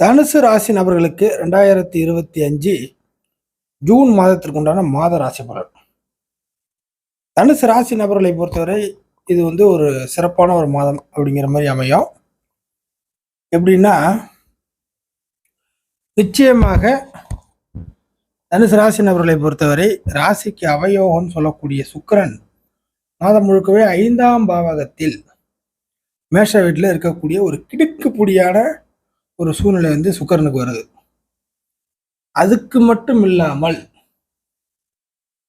தனுசு ராசி நபர்களுக்கு ரெண்டாயிரத்தி இருபத்தி அஞ்சு ஜூன் மாதத்திற்கு உண்டான மாத ராசி பலன். தனுசு ராசி நபர்களை பொறுத்தவரை இது வந்து ஒரு சிறப்பான ஒரு மாதம் அப்படிங்கிற மாதிரி அமையும். எப்படின்னா நிச்சயமாக தனுசு ராசி நபர்களை பொறுத்தவரை ராசிக்கு அவயோகம்னு சொல்லக்கூடிய சுக்கரன் மாதம் முழுக்கவே ஐந்தாம் பாவகத்தில் மேஷ வீட்டில் இருக்கக்கூடிய ஒரு கிடுக்குப்புடியான ஒரு சூழ்நிலை வந்து சுக்கரனுக்கு வருது. அதுக்கு மட்டும் இல்லாமல்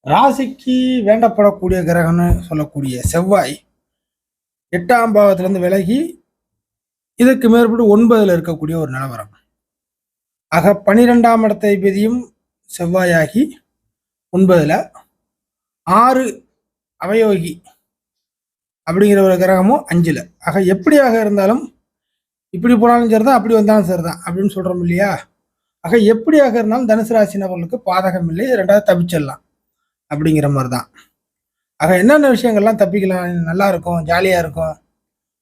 ராசிக்கு வேண்டப்படக்கூடிய கிரகம்னு சொல்லக்கூடிய செவ்வாய் எட்டாம் பாவத்திலேருந்து விலகி இதுக்கு மேற்பட்டு ஒன்பதுல இருக்கக்கூடிய ஒரு நிலவரம். ஆக பனிரெண்டாம் இடத்தை பதியும் செவ்வாயாகி ஒன்பதுல ஆறு அவயோகி அப்படிங்கிற ஒரு கிரகமும் அஞ்சுல. ஆக எப்படியாக இருந்தாலும் இப்படி போனாலும் சரி தான் அப்படி வந்தாலும் சரி தான் அப்படின்னு சொல்கிறோம் இல்லையா? ஆக எப்படியாக இருந்தாலும் தனுசு ராசி நபர்களுக்கு பாதகம் இல்லை ரெண்டாவது தப்பிச்சிடலாம் அப்படிங்கிற மாதிரி தான் ஆக என்னென்ன விஷயங்கள்லாம் தப்பிக்கலாம்? நல்லா இருக்கும் ஜாலியாக இருக்கும்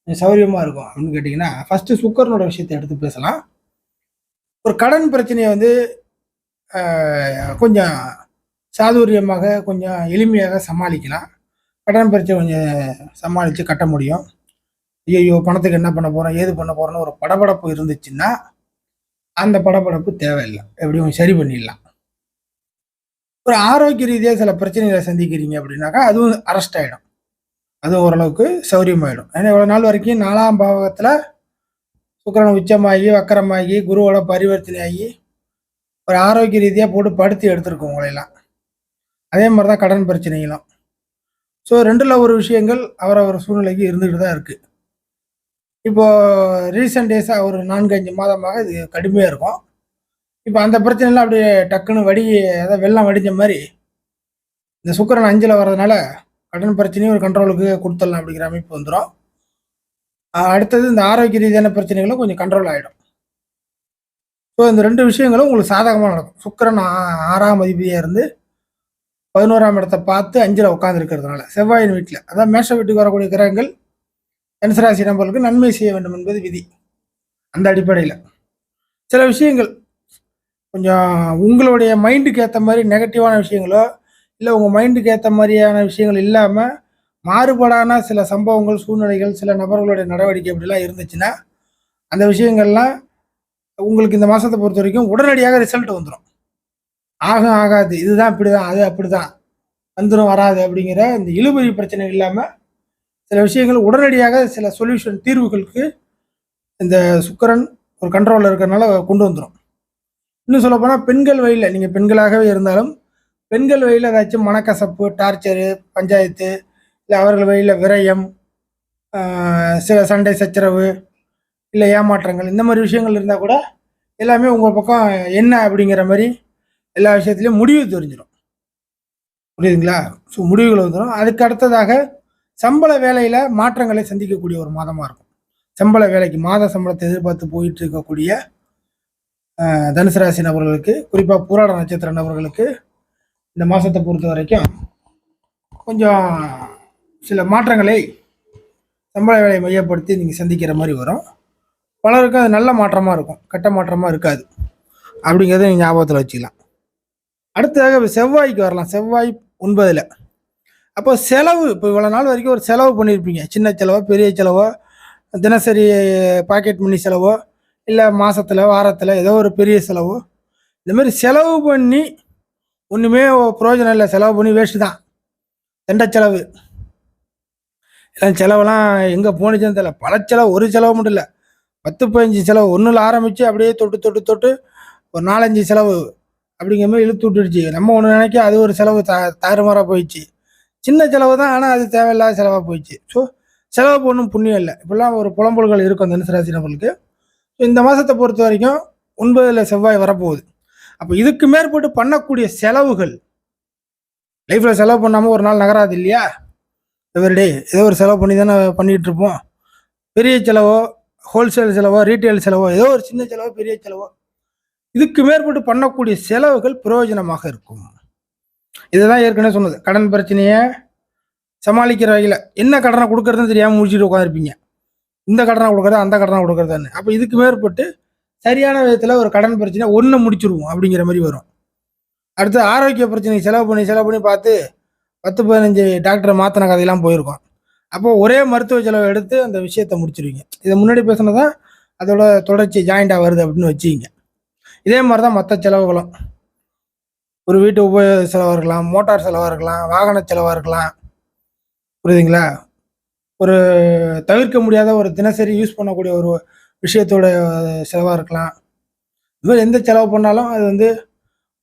சௌரியமாக இருக்கும் அப்படின்னு கேட்டிங்கன்னா ஃபஸ்ட்டு சுக்கரனோட விஷயத்தை எடுத்து பேசலாம். ஒரு கடன் பிரச்சனையை வந்து கொஞ்சம் சாதுரியமாக கொஞ்சம் எளிமையாக சமாளிக்கலாம். கடன் பிரச்சனை கொஞ்சம் சமாளித்து கட்ட முடியும். ஐயோ பணத்துக்கு என்ன பண்ண போகிறோம் ஏது பண்ண போகிறோன்னு ஒரு படபடப்பு இருந்துச்சுன்னா அந்த படபடப்பு தேவையில்லை. எப்படியும் சரி பண்ணிடலாம். ஒரு ஆரோக்கிய ரீதியாக சில பிரச்சனைகளை சந்திக்கிறீங்க அப்படின்னாக்கா அதுவும் அரெஸ்ட் ஆகிடும் அதுவும் ஓரளவுக்கு சௌரியமாயிடும். ஏன்னா இவ்வளோ நாள் வரைக்கும் நாலாம் பாவகத்தில் சுக்கரன் உச்சமாகி வக்கரமாகி குருவோட பரிவர்த்தனை ஆகி ஒரு ஆரோக்கிய ரீதியாக போட்டு படுத்தி எடுத்திருக்கோம் உங்களையெல்லாம். அதே மாதிரி தான் கடன் பிரச்சனைகளும். ஸோ ரெண்டில் ஒரு விஷயங்கள் அவரவர் சூழ்நிலைக்கு இருந்துகிட்டு தான் இருக்குது இப்போது ரீசெண்ட் டேஸாக ஒரு நான்கு அஞ்சு மாதமாக இது கடுமையாக இருக்கும். இப்போ அந்த பிரச்சனைலாம் அப்படியே டக்குன்னு வடி அதாவது வெள்ளம் வடிஞ்ச மாதிரி இந்த சுக்கரன் அஞ்சில் வர்றதுனால கடன் பிரச்சனையும் ஒரு கண்ட்ரோலுக்கு கொடுத்துடலாம் அப்படிங்கிற அமைப்பு வந்துடும் அடுத்தது இந்த ஆரோக்கிய ரீதியான பிரச்சனைகளும் கொஞ்சம் கண்ட்ரோல் ஆகிடும் ஸோ இந்த ரெண்டு விஷயங்களும் உங்களுக்கு சாதகமாக நடக்கும். சுக்கரன் ஆறாம் அதிபதியாக இருந்து பதினோராம் இடத்தை பார்த்து அஞ்சில் உட்காந்துருக்கிறதுனால செவ்வாயின் வீட்டில் அதான் மேஷ வீட்டுக்கு வரக்கூடிய கிரகங்கள் தனுசராசி நம்பர்களுக்கு நன்மை செய்ய வேண்டும் என்பது விதி. அந்த அடிப்படையில். சில விஷயங்கள் கொஞ்சம் உங்களுடைய மைண்டுக்கு ஏற்ற மாதிரி நெகட்டிவான விஷயங்களோ இல்லை உங்கள் மைண்டுக்கு ஏற்ற மாதிரியான விஷயங்கள் இல்லாமல் மாறுபாடான சில சம்பவங்கள் சூழ்நிலைகள் சில நபர்களுடைய நடவடிக்கை அப்படிலாம் இருந்துச்சுன்னா அந்த விஷயங்கள்லாம் உங்களுக்கு இந்த மாதத்தை பொறுத்த வரைக்கும் உடனடியாக ரிசல்ட் வந்துடும் ஆகும் ஆகாது. இதுதான் இப்படி தான் அது அப்படி தான் வந்துடும் வராது அப்படிங்கிற இந்த இழுபறி பிரச்சனை இல்லாமல் சில விஷயங்கள் உடனடியாக சில சொல்யூஷன் தீர்வுகளுக்கு இந்த சுக்கரன் ஒரு கண்ட்ரோலில் இருக்கிறனால கொண்டு வந்துடும் இன்னும் சொல்லப்போனால் பெண்கள் வழியில் நீங்கள் பெண்களாகவே இருந்தாலும் பெண்கள் வழியில் ஏதாச்சும் மனக்கசப்பு டார்ச்சரு பஞ்சாயத்து இல்லை அவர்கள் வழியில் விரயம் சில சண்டை சச்சரவு இல்லை ஏமாற்றங்கள் இந்த மாதிரி விஷயங்கள் இருந்தால் கூட எல்லாமே உங்கள் பக்கம் என்ன அப்படிங்கிற மாதிரி எல்லா விஷயத்துலையும் முடிவு தெரிஞ்சிடும் புரியுதுங்களா? ஸோ முடிவுகள் வந்துடும் அதுக்கு அடுத்ததாக சம்பள வேலையில் மாற்றங்களை சந்திக்கக்கூடிய ஒரு மாதமாக இருக்கும். சம்பள வேலைக்கு மாத சம்பளத்தை எதிர்பார்த்து போயிட்டு இருக்கக்கூடிய தனுசு ராசி நபர்களுக்கு குறிப்பாக பூராட நட்சத்திர நபர்களுக்கு இந்த மாதத்தை பொறுத்த வரைக்கும் கொஞ்சம் சில மாற்றங்களை சம்பள வேலையை மையப்படுத்தி நீங்கள் சந்திக்கிற மாதிரி வரும். பலருக்கும் அது நல்ல மாற்றமாக இருக்கும். கட்ட மாற்றமாக இருக்காது. அப்படிங்கிறத நீங்கள் ஞாபகத்தில் வச்சுக்கலாம். அடுத்ததாக செவ்வாய்க்கு வரலாம். செவ்வாய் ஒன்பதில் அப்போ செலவு இப்போ இவ்வளோ நாள் வரைக்கும் ஒரு செலவு பண்ணியிருப்பீங்க சின்ன செலவோ பெரிய செலவோ தினசரி பாக்கெட் மணி செலவோ இல்லை மாதத்தில் வாரத்தில் ஏதோ ஒரு பெரிய செலவோ இந்தமாரி செலவு பண்ணி ஒன்றுமே பிரயோஜனம் இல்லை. செலவு பண்ணி வேஸ்ட்டு தான். தண்ட செலவு. எல்லாம் செலவெல்லாம் எங்கே போனுச்சுன்னு தெரியல. பல செலவு ஒரு செலவு மட்டும் இல்லை. பத்து பதினஞ்சு செலவு. ஒன்றில் ஆரம்பித்து அப்படியே தொட்டு தொட்டு தொட்டு ஒரு நாலஞ்சு செலவு அப்படிங்கிற மாதிரி இழுத்து விட்டுடுச்சு. நம்ம ஒன்று நினைக்க அது ஒரு செலவு த தாறுமாறாக போயிடுச்சு. சின்ன செலவு தான் ஆனால் அது தேவையில்லாத செலவாக போயிடுச்சு. ஸோ செலவு ஒன்றும் புண்ணியம் இல்லை. இப்படிலாம் ஒரு புலம்பல்கள் இருக்கும் தனுசு ராசி நம்மளுக்கு இந்த மாதத்தை பொறுத்த வரைக்கும் ஒன்பதில் செவ்வாய் வரப்போகுது. அப்போ இதுக்கு மேற்பட்டு பண்ணக்கூடிய செலவுகள் லைஃப்பில் செலவு பண்ணாமல் ஒரு நாள் நகராது இல்லையா? எவரிடே ஏதோ ஒரு செலவு பண்ணி தானே பண்ணிகிட்டு இருப்போம். பெரிய செலவோ ஹோல்சேல் செலவோ ரீட்டைல் செலவோ ஏதோ ஒரு சின்ன செலவோ பெரிய செலவோ இதுக்கு மேற்பட்டு பண்ணக்கூடிய செலவுகள் பிரயோஜனமாக இருக்கும். இதுதான் ஏற்கனவே சொன்னது. கடன் பிரச்சனையை சமாளிக்கிற வகையில் என்ன கடனை கொடுக்குறதுன்னு தெரியாமல் முடிச்சுட்டு உட்காந்துருப்பீங்க இந்த கடனை கொடுக்குறது அந்த கடனை கொடுக்குறதான்னு. அப்போ இதுக்கு மேற்பட்டு சரியான விதத்தில் ஒரு கடன் பிரச்சனை ஒன்று முடிச்சிருவோம் அப்படிங்கிற மாதிரி வரும். அடுத்து ஆரோக்கிய பிரச்சனைக்கு செலவு பண்ணி செலவு பண்ணி பார்த்து பத்து பதினஞ்சு டாக்டரை மாற்றின கதையெல்லாம் போயிருக்கோம். அப்போ ஒரே மருத்துவ செலவை எடுத்து அந்த விஷயத்தை முடிச்சிருவீங்க. இதை முன்னாடி பேசினதான் அதோட தொடர்ச்சி ஜாயிண்டாக வருது அப்படின்னு வச்சுக்கிங்க. இதே மாதிரி தான் மற்ற செலவுகளும். ஒரு வீட்டு உபயோக செலவாக இருக்கலாம் மோட்டார் செலவாக இருக்கலாம் வாகன செலவாக இருக்கலாம். புரியுதுங்களா? ஒரு தவிர்க்க முடியாத ஒரு தினசரி யூஸ் பண்ணக்கூடிய ஒரு விஷயத்தோட செலவாக இருக்கலாம். இது மாதிரி எந்த செலவு பண்ணாலும் அது வந்து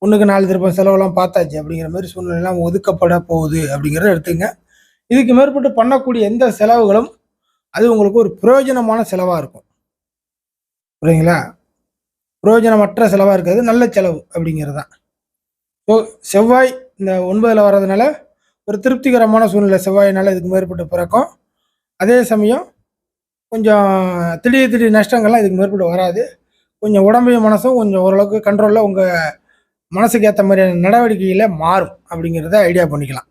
ஒன்றுக்கு நாலு திருப்பம் செலவெல்லாம் பார்த்தாச்சு அப்படிங்கிற மாதிரி சூழ்நிலைலாம் ஒதுக்கப்பட போகுது அப்படிங்கிறத எடுத்துங்க இதுக்கு மேற்பட்டு பண்ணக்கூடிய எந்த செலவுகளும் அது உங்களுக்கு ஒரு பிரயோஜனமான செலவாக இருக்கும். புரியுங்களா பிரயோஜனமற்ற செலவாக இருக்காது நல்ல செலவு அப்படிங்கிறது தான். ஸோ செவ்வாய் இந்த ஒன்பதில் வர்றதுனால ஒரு திருப்திகரமான சூழ்நிலை. செவ்வாயினால் இதுக்கு மேற்பட்டு பிறக்கும். அதே சமயம் கொஞ்சம் திடீர் திடீர் நஷ்டங்கள்லாம் இதுக்கு மேற்பட்டு வராது. கொஞ்சம் உடம்பையும் மனசும் கொஞ்சம் ஓரளவுக்கு கண்ட்ரோலில் உங்கள் மனசுக்கு ஏற்ற மாதிரியான நடவடிக்கையில் மாறும் அப்படிங்கிறத ஐடியா பண்ணிக்கலாம்.